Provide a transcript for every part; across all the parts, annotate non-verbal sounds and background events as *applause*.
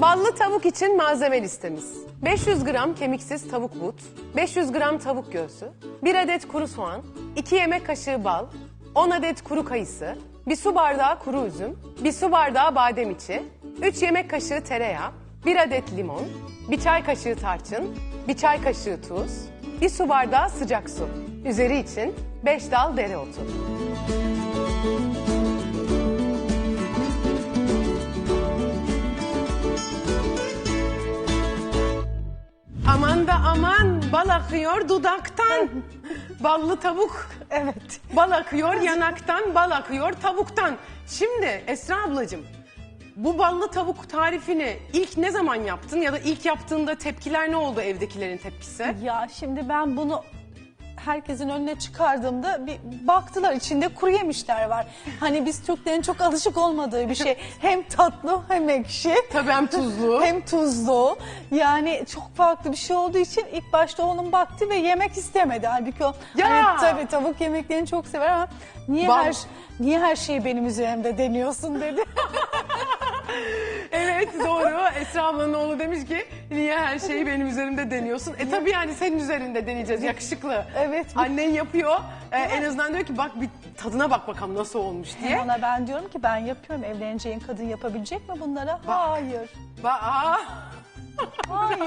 Ballı tavuk için malzeme listemiz. 500 gram kemiksiz tavuk but, 500 gram tavuk göğsü, 1 adet kuru soğan, 2 yemek kaşığı bal, 10 adet kuru kayısı, 1 su bardağı kuru üzüm, 1 su bardağı badem içi, 3 yemek kaşığı tereyağı, 1 adet limon, 1 çay kaşığı tarçın, 1 çay kaşığı tuz, 1 su bardağı sıcak su. Üzeri için 5 dal dereotu. Aman da aman bal akıyor dudaktan. Ballı tavuk. Evet. Bal akıyor yanaktan, bal akıyor tavuktan. Şimdi Esra ablacığım bu ballı tavuk tarifini ilk ne zaman yaptın ya da ilk yaptığında tepkiler ne oldu evdekilerin tepkisi? Ya şimdi ben bunu herkesin önüne çıkardığımda bir baktılar içinde kuru yemişler var. Hani biz Türklerin çok alışık olmadığı bir şey. *laughs* Hem tatlı hem ekşi. Tabii hem tuzlu. *laughs* Hem tuzlu. Yani çok farklı bir şey olduğu için ilk başta onun baktı ve yemek istemedi. Halbuki o Ya! hani tabii tavuk yemeklerini çok sever ama niye Bal- her niye her şeyi benim üzerimde deniyorsun dedi. *laughs* *laughs* Evet doğru. Esra ablanın oğlu demiş ki niye her şeyi benim üzerimde deniyorsun? E tabii yani senin üzerinde deneyeceğiz yakışıklı. Evet. Annen yapıyor. E, en azından diyor ki bak bir tadına bak bakalım nasıl olmuş diye. Ona ben diyorum ki ben yapıyorum. Evleneceğin kadın yapabilecek mi bunları? Hayır. Ba- Aa, Hayır.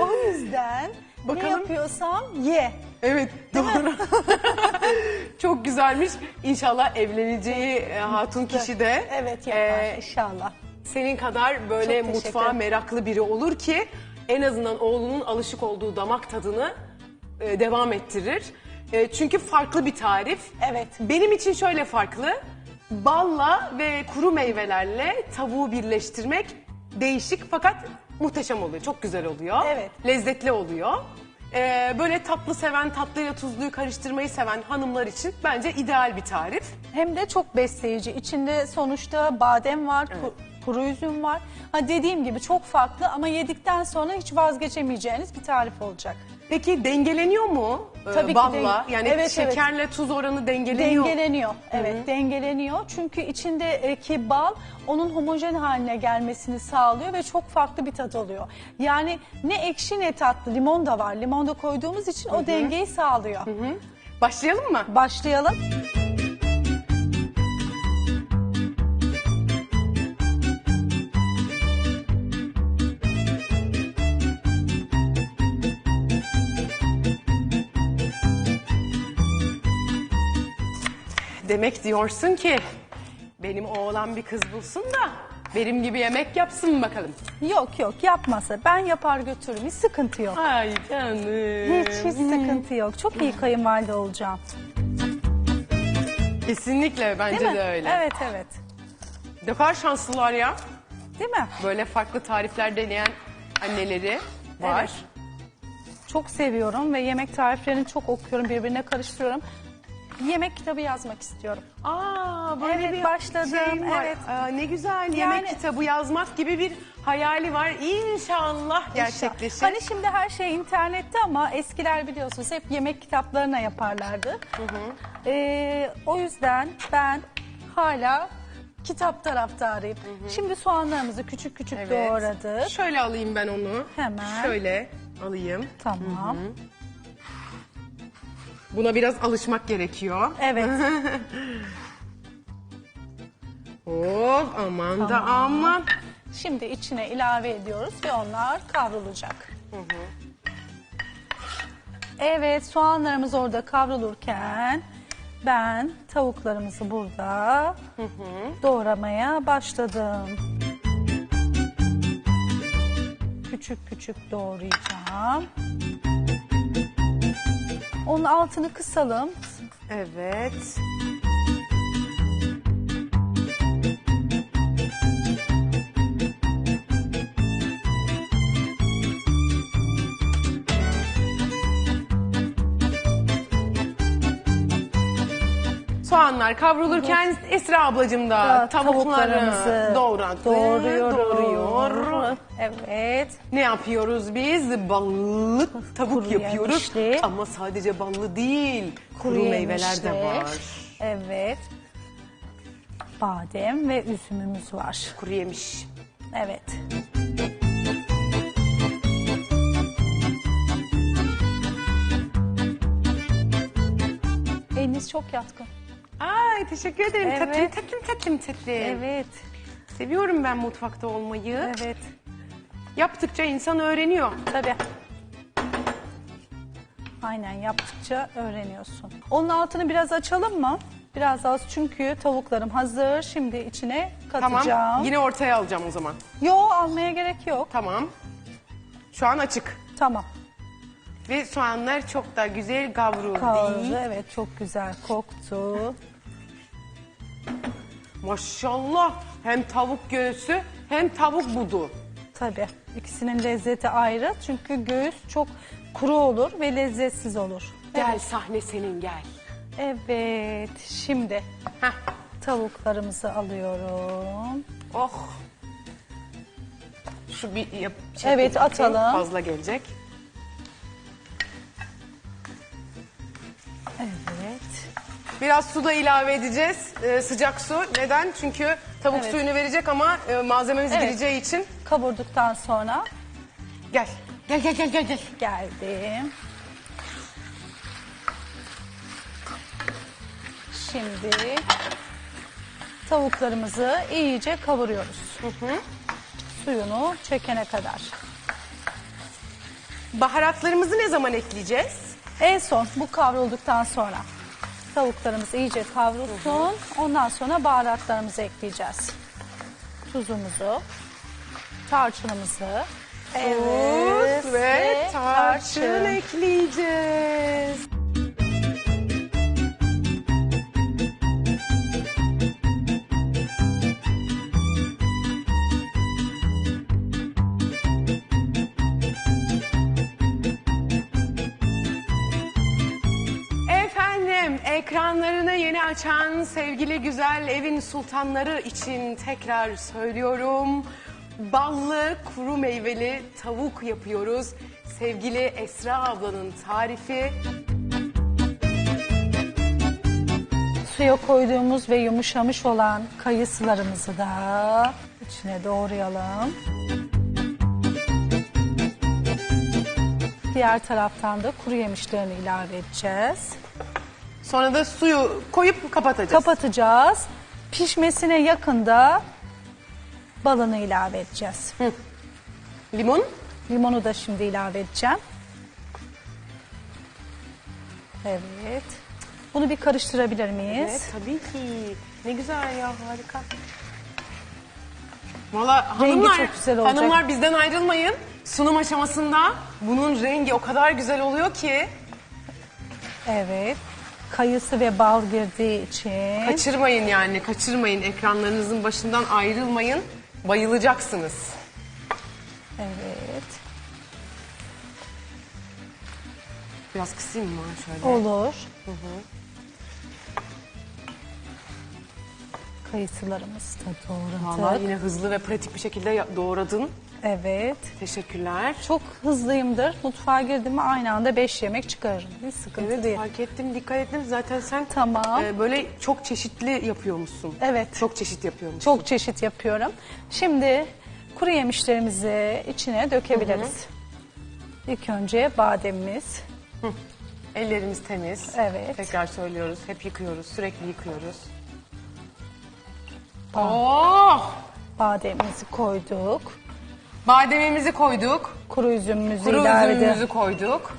o yüzden ne Bakalım. yapıyorsam ye. evet doğru. *laughs* Çok güzelmiş. İnşallah evleneceği e, hatun kişi de Evet yapar e, inşallah. senin kadar böyle Çok teşekkür mutfağa ederim. meraklı biri olur ki en azından oğlunun alışık olduğu damak tadını e, devam ettirir. E, çünkü farklı bir tarif. Evet. Benim için şöyle farklı. Balla ve kuru meyvelerle tavuğu birleştirmek değişik fakat muhteşem oluyor. Çok güzel oluyor. Evet. Lezzetli oluyor. E, böyle tatlı seven, tatlıyla tuzluyu karıştırmayı seven hanımlar için bence ideal bir tarif. Hem de çok besleyici. İçinde sonuçta badem var, ku- kuru üzüm var. Ha dediğim gibi çok farklı ama yedikten sonra hiç vazgeçemeyeceğiniz bir tarif olacak. Peki dengeleniyor mu e, Tabii ki balla? Yani Evet, evet. şekerle tuz oranı dengeleniyor. Dengeleniyor. Evet, dengeleniyor. Çünkü içindeki bal onun homojen haline gelmesini sağlıyor ve çok farklı bir tat oluyor. Yani ne ekşi ne tatlı. Limon da var. Limon da koyduğumuz için o dengeyi sağlıyor. Başlayalım mı? Başlayalım. Demek diyorsun ki benim oğlan bir kız bulsun da benim gibi yemek yapsın bakalım. Yok yok yapmasa ben yapar götürürüm. Hiç sıkıntı yok. Ay canım. Hiç hiç sıkıntı yok. Çok iyi kayınvalide olacağım. Kesinlikle bence Değil mi? de öyle. Evet evet. Ne kadar şanslılar ya. Değil mi? Böyle farklı tarifler deneyen anneleri var. Evet. Çok seviyorum ve yemek tariflerini çok okuyorum. Birbirine karıştırıyorum. Yemek kitabı yazmak istiyorum. Aa böyle Evet, bir başladım, şeyim var. evet. Aa, ne güzel yemek Yani- kitabı yazmak gibi bir hayali var. İnşallah gerçekleşir. Hani şimdi her şey internette ama eskiler biliyorsunuz hep yemek kitaplarına yaparlardı. Ee, o yüzden ben hala kitap taraftarıyım. Şimdi soğanlarımızı küçük küçük Evet. doğradık. Şöyle alayım ben onu. Hemen. Şöyle alayım. Tamam. Buna biraz alışmak gerekiyor. Evet. *laughs* Oh aman da aman. Şimdi içine ilave ediyoruz ve onlar kavrulacak. Evet soğanlarımız orada kavrulurken ben tavuklarımızı burada doğramaya başladım. Küçük küçük doğrayacağım. Onun altını kısalım. Evet. Soğanlar kavrulurken Esra ablacığım da tavuklarını doğradı. doğruyoruz. Doğruyor. Evet. Ne yapıyoruz biz? Ballı tavuk Kuru yapıyoruz. yemişli. Ama sadece ballı değil. Kuru, meyveler de yemişli. var. Evet. Badem ve üzümümüz var. Kuru yemiş. Evet. Eliniz çok yatkın. Ay teşekkür ederim. Evet. Tatlım tatlım tatlım tatlım. Evet. Seviyorum ben mutfakta olmayı. Evet. Yaptıkça insan öğreniyor. Tabii. Aynen yaptıkça öğreniyorsun. Onun altını biraz açalım mı? Biraz az çünkü tavuklarım hazır. Şimdi içine katacağım. Tamam. Yine ortaya alacağım o zaman. Yo almaya gerek yok. Tamam. Şu an açık. Tamam. Ve soğanlar çok da güzel kavruldu. Kavruldu. Evet çok güzel koktu. Maşallah. Hem tavuk göğsü hem tavuk budu. Tabii. İkisinin lezzeti ayrı. Çünkü göğüs çok kuru olur ve lezzetsiz olur. Gel sahne senin gel. Evet. Şimdi Heh. tavuklarımızı alıyorum. Oh. Şu bir yap, şey Evet, yapayım. atalım. Fazla gelecek. Biraz su da ilave edeceğiz. Ee, sıcak su. Neden? Çünkü tavuk Evet. suyunu verecek ama e, malzememiz Evet. gireceği için. Kavurduktan sonra Gel. Gel gel gel gel gel. geldim. Şimdi tavuklarımızı iyice kavuruyoruz. Suyunu çekene kadar. Baharatlarımızı ne zaman ekleyeceğiz? En son bu kavrulduktan sonra tavuklarımız iyice kavrulsun. Ondan sonra baharatlarımızı ekleyeceğiz. Tuzumuzu, tarçınımızı, Tuz ve tarçın ekleyeceğiz. Açan sevgili güzel evin sultanları için tekrar söylüyorum. Ballı kuru meyveli tavuk yapıyoruz. Sevgili Esra ablanın tarifi. Suya koyduğumuz ve yumuşamış olan kayısılarımızı da içine doğrayalım. Diğer taraftan da kuru yemişlerini ilave edeceğiz. Sonra da suyu koyup kapatacağız. Kapatacağız. Pişmesine yakında balını ilave edeceğiz. Limon. Limonu da şimdi ilave edeceğim. Evet. Bunu bir karıştırabilir miyiz? Evet tabii ki. Ne güzel ya harika. Valla Rengi hanımlar, çok güzel olacak. hanımlar bizden ayrılmayın. Sunum aşamasında bunun rengi o kadar güzel oluyor ki Evet. Kayısı ve bal girdiği için. kaçırmayın yani kaçırmayın ekranlarınızın başından ayrılmayın. Bayılacaksınız. Evet. Biraz kısayım mı şöyle? Olur. Kayısılarımızı da doğradık. Vallahi yine hızlı ve pratik bir şekilde ya- doğradın. Evet. Teşekkürler. Çok hızlıyımdır. Mutfağa girdim mi aynı anda 5 yemek çıkarırım. Hiç sıkıntı Evet değil. fark ettim dikkat ettim zaten sen Tamam. e, böyle çok çeşitli yapıyormuşsun. Evet. Çok çeşit yapıyormuşsun. Çok çeşit yapıyorum. Şimdi kuru yemişlerimizi içine dökebiliriz. İlk önce bademimiz. Ellerimiz temiz. Evet. Tekrar söylüyoruz. Hep yıkıyoruz. Sürekli yıkıyoruz. Oh! Bademimizi koyduk. Bademimizi koyduk. Kuru üzümümüzü Kuru ilave üzümümüzü edip koyduk.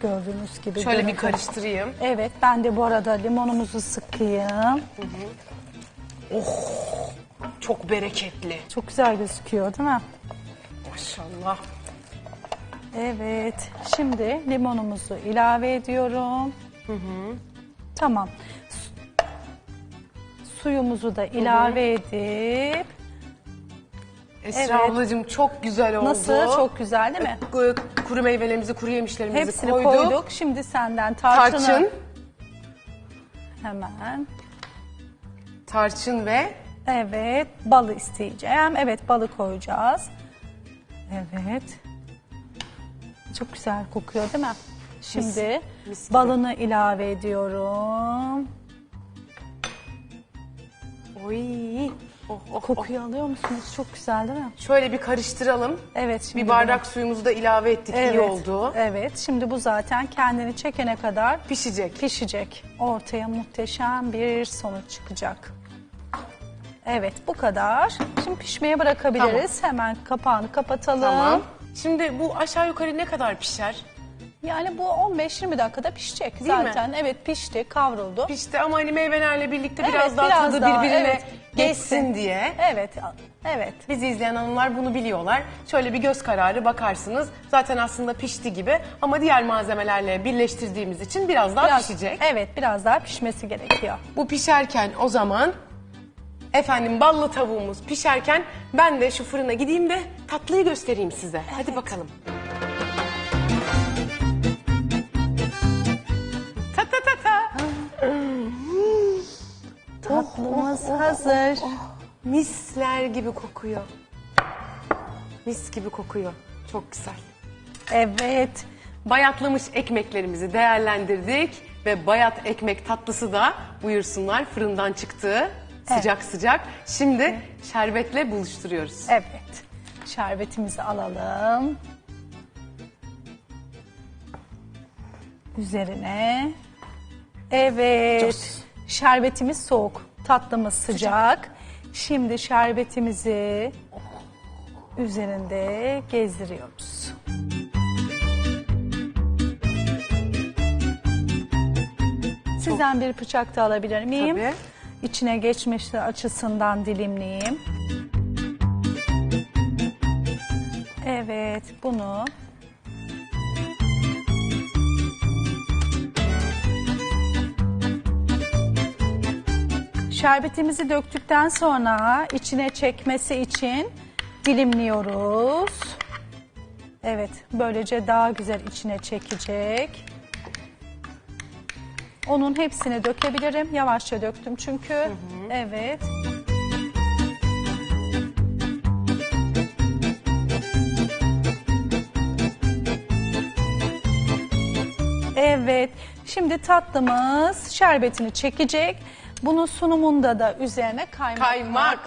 gördüğünüz gibi. Şöyle bir görüntü- karıştırayım. Evet ben de bu arada limonumuzu sıkayım. Çok bereketli. Çok güzel gözüküyor değil mi? Maşallah. Evet. Şimdi limonumuzu ilave ediyorum. Tamam. Su- Suyumuzu da ilave edip Esra Evet. ablacığım çok güzel oldu. Nasıl? Çok güzel değil mi? E, e, kuru meyvelerimizi, kuru yemişlerimizi Hepsini koyduk. koyduk. Şimdi senden tarçını Tarçın, hemen. tarçın ve Evet, balı isteyeceğim. Evet, balı koyacağız. Evet. Çok güzel kokuyor değil mi? Şimdi mis gibi. balını ilave ediyorum. oy oh, Kokuyu alıyor musunuz? Çok güzel değil mi? Şöyle bir karıştıralım. Evet. Şimdi Bir bardak suyumuzu da ilave ettik. Evet, iyi oldu. Evet. Şimdi bu zaten kendini çekene kadar Pişecek. pişecek. Ortaya muhteşem bir sonuç çıkacak. Evet bu kadar. Şimdi pişmeye bırakabiliriz. Hemen kapağını kapatalım. Tamam. Şimdi bu aşağı yukarı ne kadar pişer? Yani bu 15-20 dakikada pişecek Değil mi? zaten. Evet pişti, kavruldu. Pişti ama hani meyvelerle birlikte Evet, biraz daha biraz tadı daha, birbirine evet, geçsin diye. Evet, evet. Bizi izleyen hanımlar bunu biliyorlar. Şöyle bir göz kararı bakarsınız. Zaten aslında pişti gibi ama diğer malzemelerle birleştirdiğimiz için biraz daha Biraz, pişecek. Evet, biraz daha pişmesi gerekiyor. Bu pişerken o zaman efendim ballı tavuğumuz pişerken ben de şu fırına gideyim de tatlıyı göstereyim size. Hadi bakalım. Hazır. Misler gibi kokuyor. Mis gibi kokuyor. Çok güzel. Evet. Bayatlamış ekmeklerimizi değerlendirdik ve bayat ekmek tatlısı da buyursunlar fırından çıktı. Sıcak sıcak. Şimdi şerbetle buluşturuyoruz. Evet. Şerbetimizi alalım. Üzerine. Evet. Şerbetimiz soğuk. Tatlımız sıcak. Şimdi şerbetimizi üzerinde gezdiriyoruz. Sizden bir bıçak da alabilir miyim? Tabii. İçine geçmesi açısından dilimleyeyim. Evet, bunu Şerbetimizi döktükten sonra içine çekmesi için dilimliyoruz. Evet, böylece daha güzel içine çekecek. Onun hepsini dökebilirim. Yavaşça döktüm çünkü. Evet. Evet. Şimdi tatlımız şerbetini çekecek. Bunun sunumunda da üzerine kaymak, var. Kaymak.